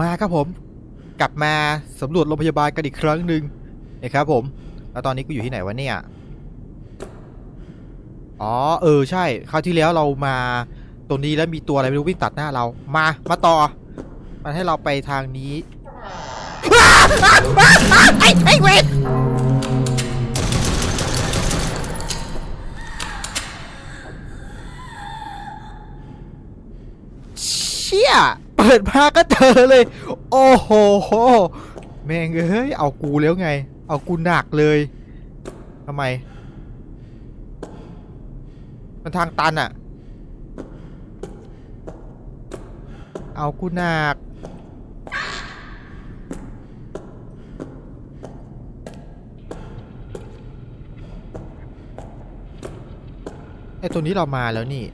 มาครับผม กลับมาสำรวจโรงพยาบาลกันอีกครั้งหนึ่งนะครับผม แล้วตอนนี้กูอยู่ที่ไหนวะเนี่ย อ๋อ เออใช่ คราวที่แล้วเรามาตรงนี้แล้วมีตัวอะไรไม่รู้วิ่งตัดหน้าเรา มา มาต่อ มันให้เราไปทางนี้ไอ้ไอ้เวทเชี่ยเปิดมาก็เจอเลย โอ้โหแม่งเอ้ยเอากูแล้วไง เอากูหนักเลยทำไม มันทางตันอะเอากูหนักไอ้ตัวนี้เรามาแล้วนี่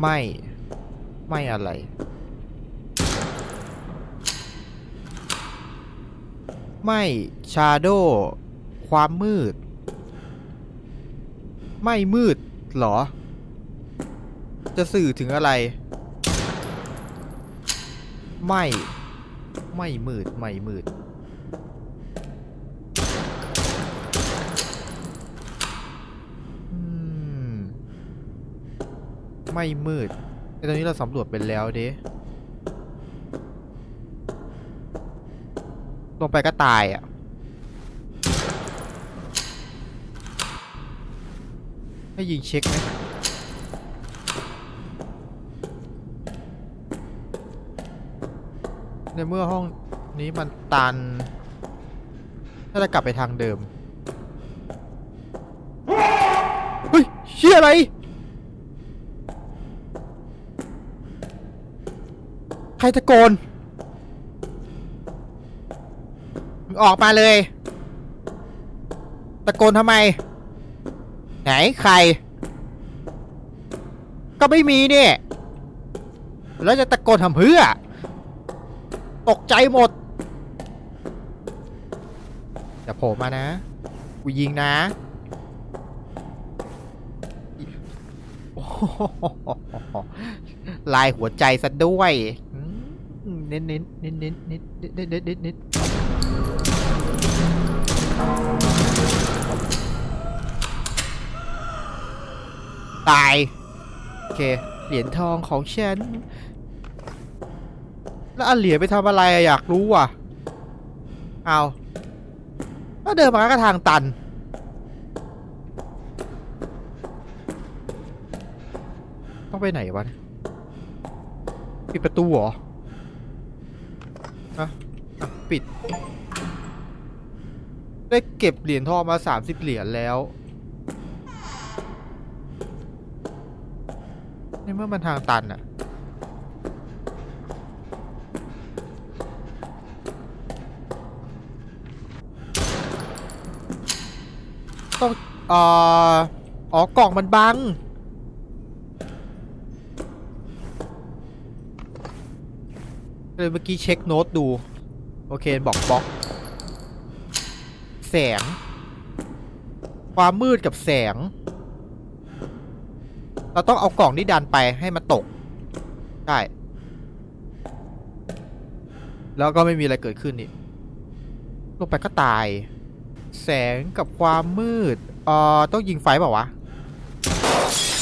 ไม่ ไม่อะไร ไม่ชาโดความมืด ไม่มืดเหรอ จะสื่อถึงอะไร ไม่ ไม่มืด ไม่มืด ไม่มืดไอ้ตอนนี้เราสำรวจไปแล้วเด้ลงไปก็ตายอะ ให้ยิงเช็คไหมในเมื่อห้องนี้มันตันถ้าจะกลับไปทางเดิม เฮ้ยเชี่ยอะไร ใค รตะโกนออกมาเลย ตะโกนทำไม ไหนใคร ก็ไม่มีเนี่ยแล้วจะตะโกนทำเพื่อ ตกใจหมดอย่าโผล่มานะ กูยิงนะ ลายหัวใจซะด้วย เน้นเน้นเน้นเน้นเน้นเน้นเน้นเน้นเน้นตาย โอเค เหรียญทองของฉัน แล้วอเหรียญไปทำอะไรอะอยากรู้ว่ะ เอาก็เดินมาก็ทางตันต้องไปไหนวะ ปิดประตูเหรอ อะอะปิด ได้เก็บเหรียญทองมาสามสิบเหรียญแล้ว ในเมื่อมันทางตันอะต้องอ่ออ๋อกล่องมันบัง เลยเมื่อกี้เช็คโน้ตดู โอเคบอกบล็อกแสง ความมืดกับแสง เราต้องเอากล่องนี้ดันไปให้มันตก ได้ แล้วก็ไม่มีอะไรเกิดขึ้นนี่ลงไปก็ตาย แสงกับความมืดเอ่อต้องยิงไฟเปล่าวะ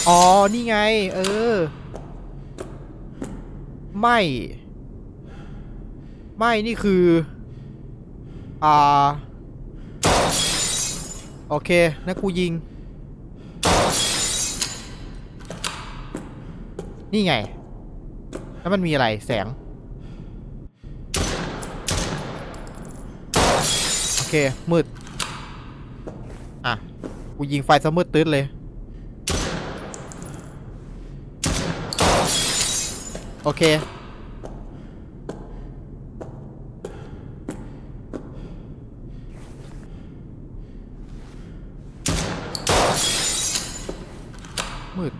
อ๋อ นี่ไง เออ ไม่ ไม่นี่คือ อ่า โอเคนะกูยิง นี่ไง แล้วมันมีอะไรแสง โอเค มืด อะ กูยิงไฟซะมืดตืดเลย โอเค มืด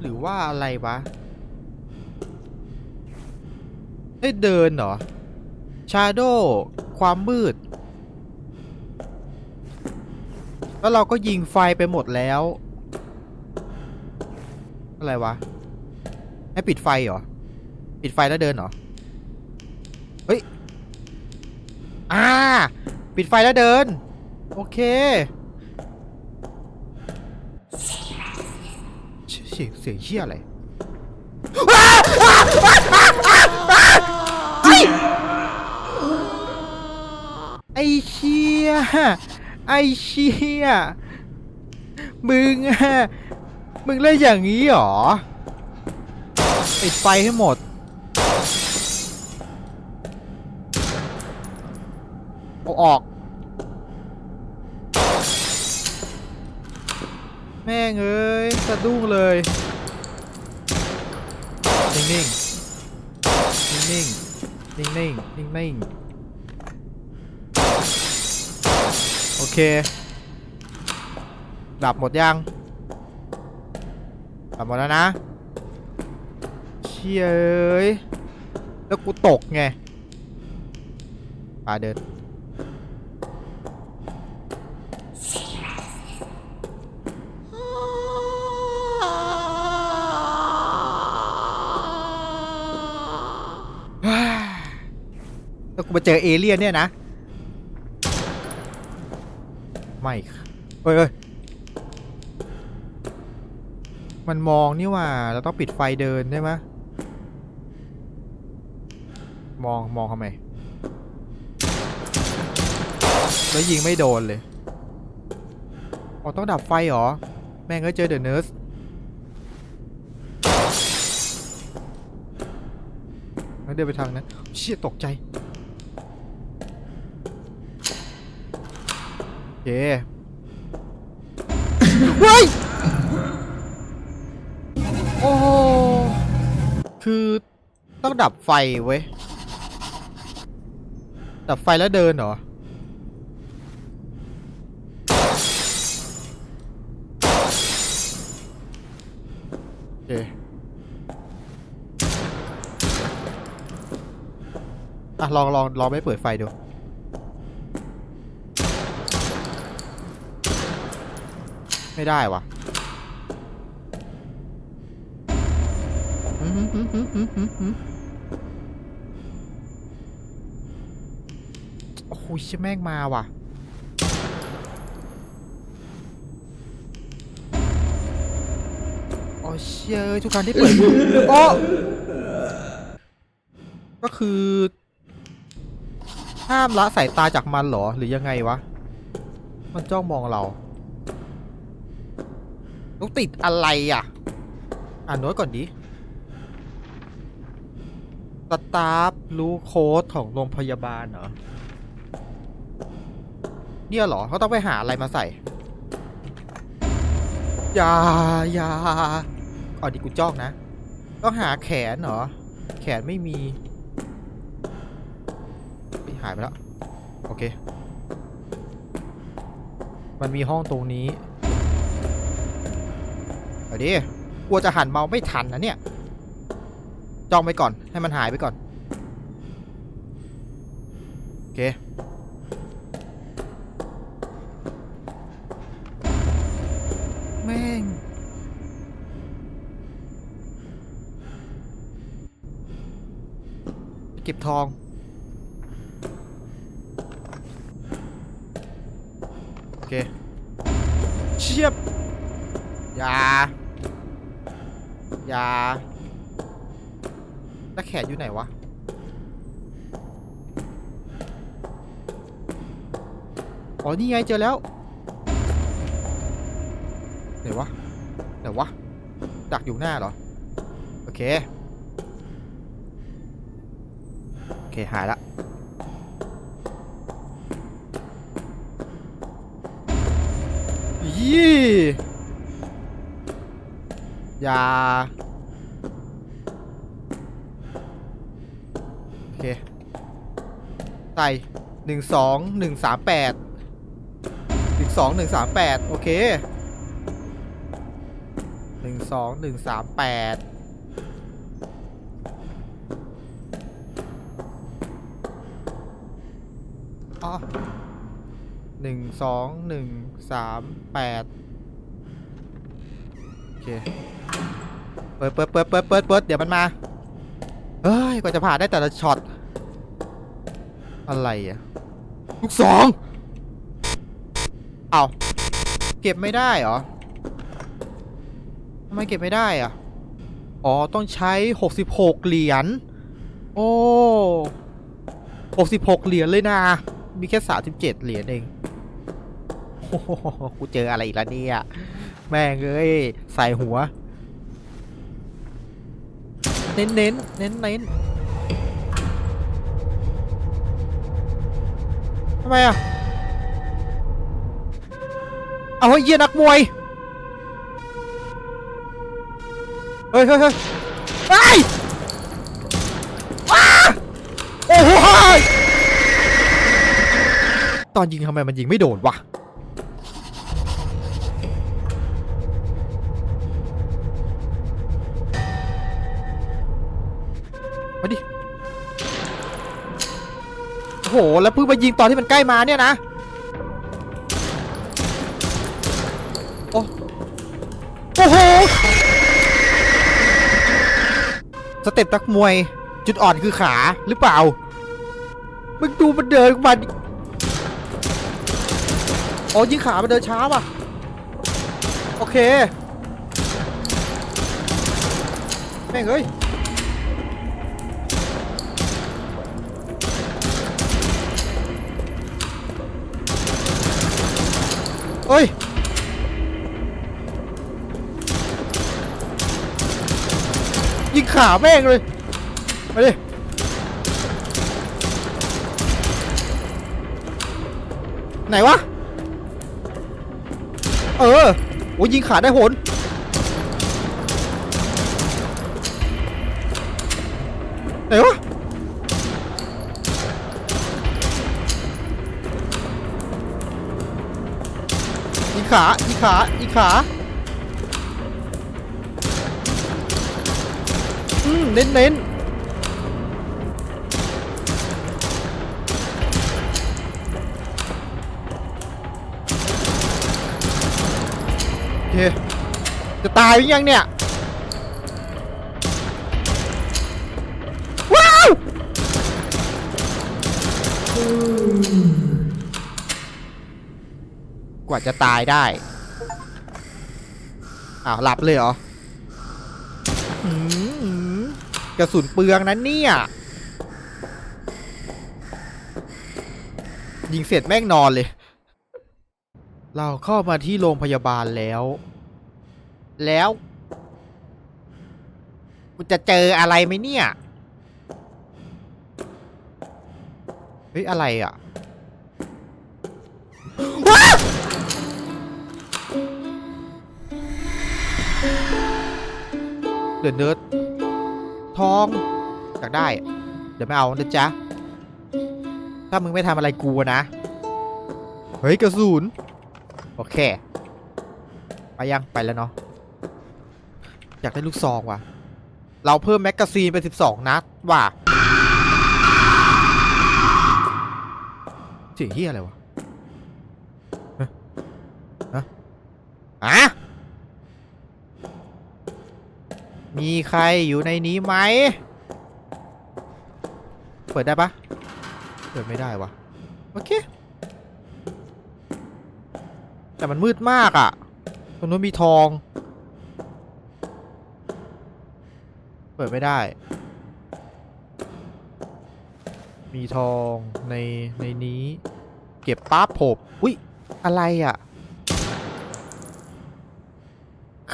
หรือ ว่าอะไรวะได้เดินเหรอ ชาโดความมืด แล้วเราก็ยิงไฟไปหมดแล้ว อะไรวะ ให้ปิดไฟเหรอ ปิดไฟแล้วเดินเหรอ เฮ้ย อ่า ปิดไฟแล้วเดิน โอเคเสียงเสียงเสียงเชี่ยอะไร ไอ้เชี่ยไอ้เชี่ยมึงอะมึงเล่นอย่างนี้หรอปิดไฟให้หมด เอาออก แม่งเอ้ยสะดุ้งเลย นิ่งนิ่งนิ่งนิ่งนิ่งนิ่งนิ่งโอเค ดับหมดยัง ดับหมดแล้วนะ เชี่ยเอ้ยแล้วกูตกไงปาเดิน แล้วกูมาเจอเอเลี่ยนเนี่ยนะ ไม่ค่ะเฮ้ยเฮ้ยมันมองนี่ว่าเราต้องปิดไฟเดินใช่ไหมมองมองทำไมแล้วยิงไม่โดนเลยอ๋อต้องดับไฟเหรอ แม่งก็เจอเดอะเนิร์สแล้วเดินไปทางนั้นเชี่ยตกใจ โอ เคเฮ้ยโอ้โหคือต้องดับไฟเว้ย ดับไฟแล้วเดินเหรอ โอเคอะ ลองลองลองไม่เปิดไฟดู ไม่ได้วะอื้อหือหือหือหือหือหือโอ้โหเชี่ยแม่งมาว่ะโอ้เชี่ยเอ้ยทุกครั้งที่เปิดโอ้ก็คือ ห้ามละสายตาจากมันเหรอ หรือยังไงวะ มันจ้องมองเรา ต้องติดอะไรอะ อ่านโน้ตก่อนดิสตาฟรู้โค้ดของโรงพยาบาลเหรอ เนี่ยเหรอเขาต้องไปหาอะไรมาใส่ยายาอ๋อดิกูจ้องนะ ต้องหาแขนเหรอ แขนไม่มีหายไปแล้ว โอเค มันมีห้องตรงนี้ เอาดิกลัวจะหันเมาไม่ทันนะเนี่ยจ้องไปก่อนให้มันหายไปก่อนโอเคแม่งเก็บทองโอเคเชียบอย่า ยาแล้วแขนอยู่ไหนวะ อ๋อ นี่ไงเจอแล้ว ไหนวะ ไหนวะ ดักอยู่หน้าเหรอ โอเค โอเค หายละยี่ ย่าโอเค ใส่หนึ่งสองหนึ่งสามแปดหนึ่งสองหนึ่งสามแปดโอเคหนึ่งสองหนึ่งสามแปดอ๋อหนึ่งสองหนึ่งสามแปด เคเปิดเปิดเปิดเปิดเปิดเปิดเดี๋ยวมันมาเอ้ยกว่าจะผ่านได้แต่ละช็อตอะไรอะลูกสองเอาเก็บไม่ได้เหรอทำไมเก็บไม่ได้อะอ๋อต้องใช้ 66 เหรียญโอ้66 เหรียญเลยนะ มีแค่ 37 เหรียญเองโอ้โหกูเจออะไรอีกแล้วเนี่ย แม่งเอ้ยใส่หัว เน้นเน้นเน้นเน้นทำไมอะ เอาเฮ้ยเยี่ยนักมวย เฮ้ยเฮ้ยเฮ้ยไอ้ยว้าโอ้โหตอนยิงทำไมมันยิงไม่โดนวะ แล้วเพิ่งมายิงตอนที่มันใกล้มาเนี่ยนะ โอ้โอ้โห สเต็ปตักมวย จุดอ่อนคือขาหรือเปล่า มึงดูมันเดินมาดิอ๋อยิงขามันเดินช้าว่ะ โอเค แม่งเอ้ย เอ้ย ยิงขาแม่งเลยมาดิไหนวะ เออ โอ้ยิงขาได้โหนไหนวะ ขา อีขา อีขา อืม เน้นเน้นโอเค จะตายหรือยังเนี่ย กว่าจะตายได้ อ้าว หลับเลยเหรอ กระสุนเปลืองนั้นเนี่ย ยิงเสร็จแม่งนอนเลย เราเข้ามาที่โรงพยาบาลแล้ว แล้วกูจะเจออะไรไหมเนี่ย เฮ้ย อะไรอะ อดเนิร์ดทองอยากได้ เดี๋ยวไม่เอานะจ๊ะ ถ้ามึงไม่ทำอะไรกูนะ เฮ้ย กระสุน โอเค ไปยังไปแล้วเนาะ อยากได้ลูกซองว่ะ เราเพิ่มแมกกาซีนไป 12 นัดว่ะเสียงเฮียอะไรวะอะ มีใครอยู่ในนี้ไหม เปิดได้ปะเปิดไม่ได้วะโอเค แต่มันมืดมากอะ่ะตรงนู้นมีทอง เปิดไม่ได้ มีทองในในนี้ เก็บปั๊บผมอุ้ยอะไรอะ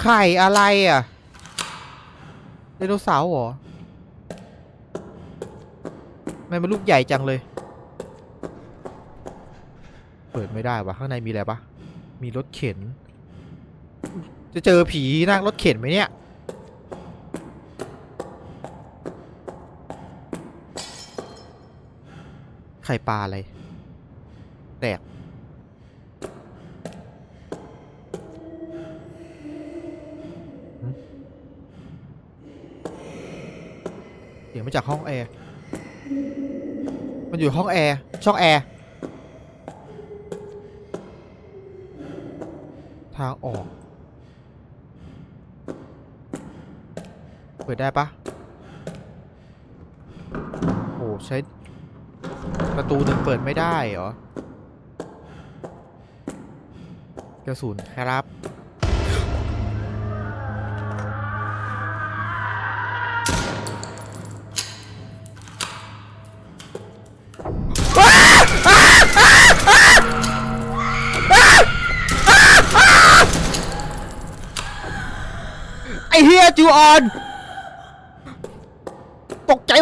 ไข่อะไรอะ ไดโนเสาร์เหรอทำไมมันลูกใหญ่จังเลย เปิดไม่ได้วะข้างในมีอะไรปะมีรถเข็น จะเจอผีนั่งรถเข็นไหมเนี่ยไข่ปลาอะไร แตก จากห้องแอร์ มันอยู่ห้องแอร์ ช่องแอร์ ทางออก เปิดได้ปะโอ้ใช้ ประตูหนึ่งเปิดไม่ได้เหรอ กระสุนครับ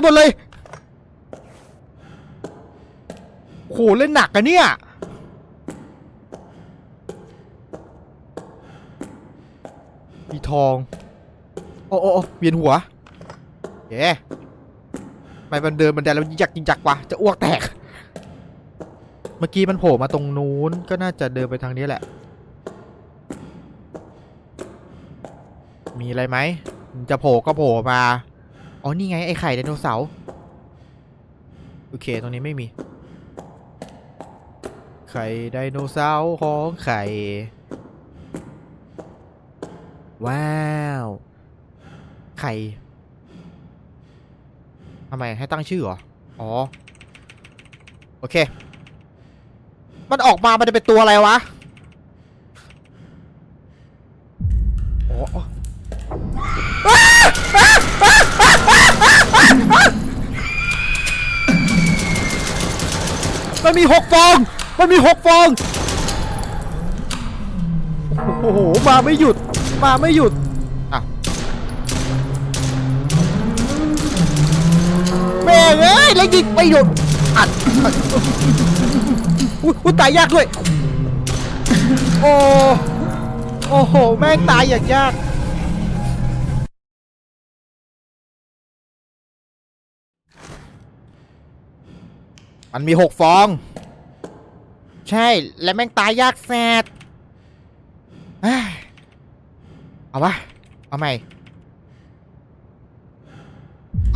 หมดเลยโหเล่นหนักอะเนี่ยมีทอง โอ้โอ้โอ้เวียนหัวเย้ไม่มันเดินบันไดแล้วยิงจักยิงจักว่ะจะอ้วกแตก เมื่อกี้มันโผล่มาตรงนู้นก็น่าจะเดินไปทางนี้แหละ มีอะไรไหม จะโผล่ก็โผล่มา อ๋อ นี่ไง ไอ้ไข่ไดโนเสาร์ โอเค ตรงนี้ไม่มี ไข่ไดโนเสาร์ของไข่ ว้าว ไข่ทำไม ให้ตั้งชื่อเหรอ อ๋อ โอเค มันออกมา มันจะเป็นตัวอะไรวะ อ๋อ มันมีหกฟอง มันมีหกฟอง โอ้โห มาไม่หยุด มาไม่หยุดอะแม่งเอ้ยแล้วยิงไม่หยุดอัดอัดอุ้ยอุ๊ยตายยากด้วย โอ้ โอ้โห แม่งตายอย่างยาก มันมีหกฟอง ใช่ และแม่งตายยากแสดเอ้ยเอาวะเอาใหม่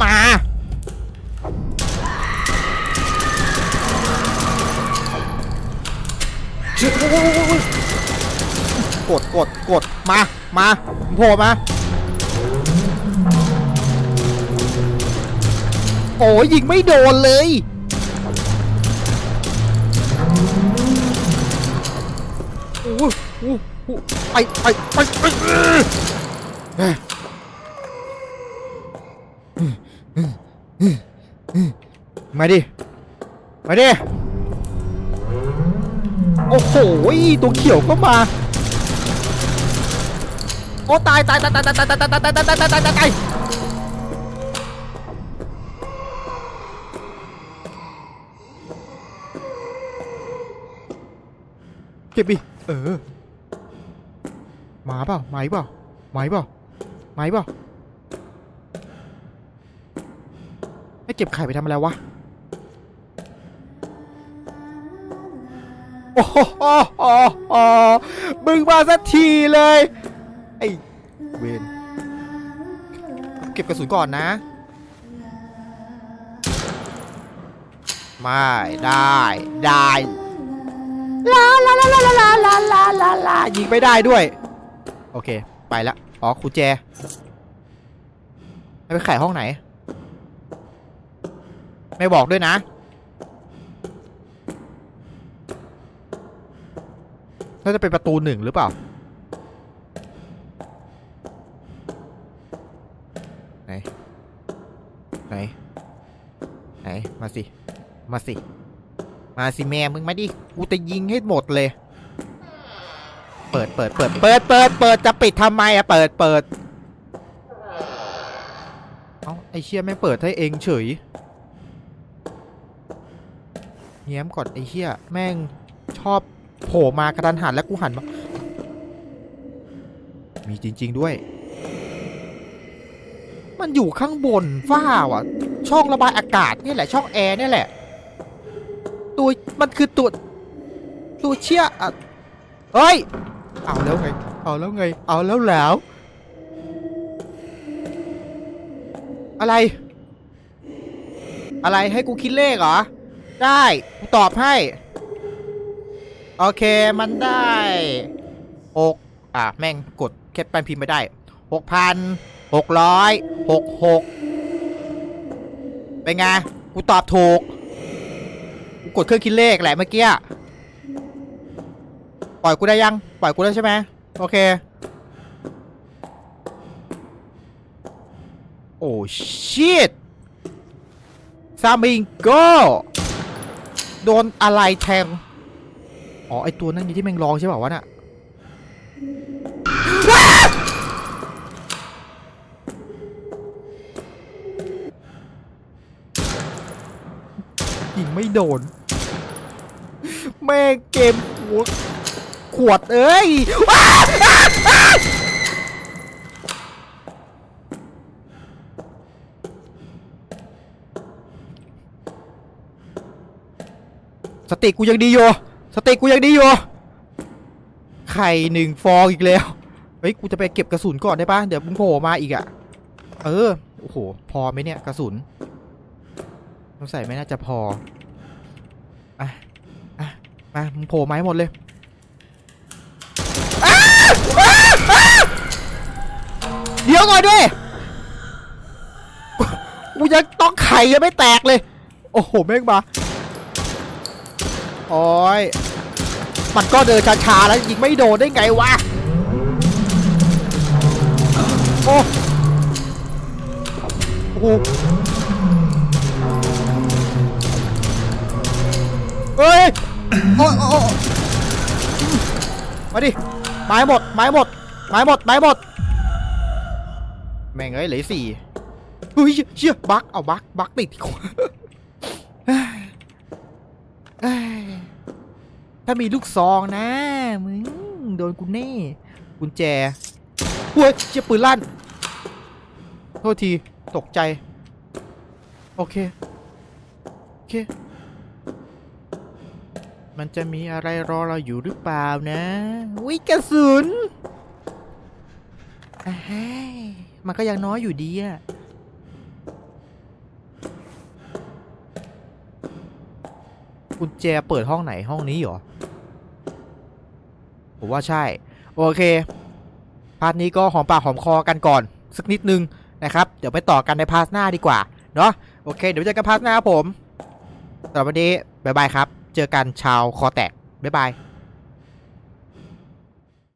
มา กดกดกดมา มาโผล่มาโอ้ยยิงไม่โดนเลย ไปไปไปไปมาดิ มาดิ โอ้โห ตัวเขียวก็มา โอ้ตายตายตายตายตายตายตายตายตายตายตายตายตายตายเก็บดิเออ มาเปล่ามาอีกเปล่ามาอีกเปล่ามาอีกเปล่าให้เก็บไข่ไปทำอะไรวะโอ้โหโอ้โหมึงมาสักทีเลย ไอ้เวนเก็บกระสุนก่อนนะ ไม่ได้ได้ลาลาลาลาลาลาลาลาลายิงไม่ได้ด้วย โอเค ไปละอ๋อครูแจไปไขห้องไหน ไม่บอกด้วยนะ น่าจะเป็นประตูหนึ่งหรือเปล่า ไหน ไหน ไหน มาสิ มาสิ มาสิแม่มึงมาดิ กูจะยิงให้หมดเลย เปิดเปิดเปิดเปิดเปิดเปิดจะปิดทำไมอะเปิดเปิดเอ้าไอเชี่ยไม่งเปิดให้เองเฉยเงี้ยมก่อนไอเชี่ยแม่งชอบโผล่มากระดันหันแล้วกูหันมา มีจริง ๆด้วย มันอยู่ข้างบนฝ้าว่ะ ช่องระบายอากาศนี่แหละช่องแอร์นี่แหละ ตัวมันคือตัวตัวเชี่ยอะเฮ้ย เอาแล้วไง เอาแล้วไง เอาแล้วแล้ว อะไร อะไรให้กูคิดเลขเหรอ ได้ กูตอบให้ โอเคมันได้หกอะ แม่งกดแค่แป้นพิมพ์ไม่ได้หกพันหกร้อยหกหกเป็นไง กูตอบถูก กูกดเครื่องคิดเลขแหละเมื่อกี้ ล่อยกูได้ยัง ปล่อยกูได้ใช่ไหมโอเค โอ้ชิตซามิงโกโดนอะไรแทง อ๋อ ไอตัวนั่นมีที่แม่งร้องใช่เปล่าวะน่ะยิงไม่โดน แม่เกมหัว ขวดเอ้ยสติกูยังดีอยู่สติกูยังดีอยู่ไข่หนึ่งฟองอีกแล้ว เฮ้ย กูจะไปเก็บกระสุนก่อนได้ปะเดี๋ยวมึงโผล่มาอีกอะเออ โอ้โห พอไหมเนี่ยกระสุนสงสัยไม่น่าจะพอ อะ อะ มา มึงโผล่ไม้หมดเลยอ้าอ้าอ้าเดี๋ยวก่อนดิกูยังต้องไข่ยังไม่แตกเลย โอ้โหแม่งมาโอ้ยมันก็เดินช้าๆแล้วยิงไม่โดนได้ไงวะ โอ้โหเฮ้ยโอ้โอ้มาดิไม้หมดไม้หมดไม้หมดไม้หมด แม่งเอ้ยเหลือสี่เฮ้ยเชี่ยบักเอาบักบักติดถ้ามีลูกซองนะ มึง โดนกูแน่กุญแจเฮ้ยเชี่ยปืนลั่น โทษที ตกใจ โอเค โอเค มันจะมีอะไรรอเราอยู่หรือเปล่านะวิกระสุนอ่า มันก็ยังน้อยอยู่ดีอะกุญแจเปิดห้องไหนห้องนี้เหรอ ผมว่าใช่ โอเค พาร์ทนี้ก็หอมปากหอมคอกันก่อน สักนิดนึงนะครับ เดี๋ยวไปต่อกันในพาร์ทหน้าดีกว่า เนาะโอเค เดี๋ยวเจอกันพาร์ทหน้าครับผมสำหรับวันนี้ บ๊ายบายครับ เจอกันชาวคอแตก บ๊ายบาย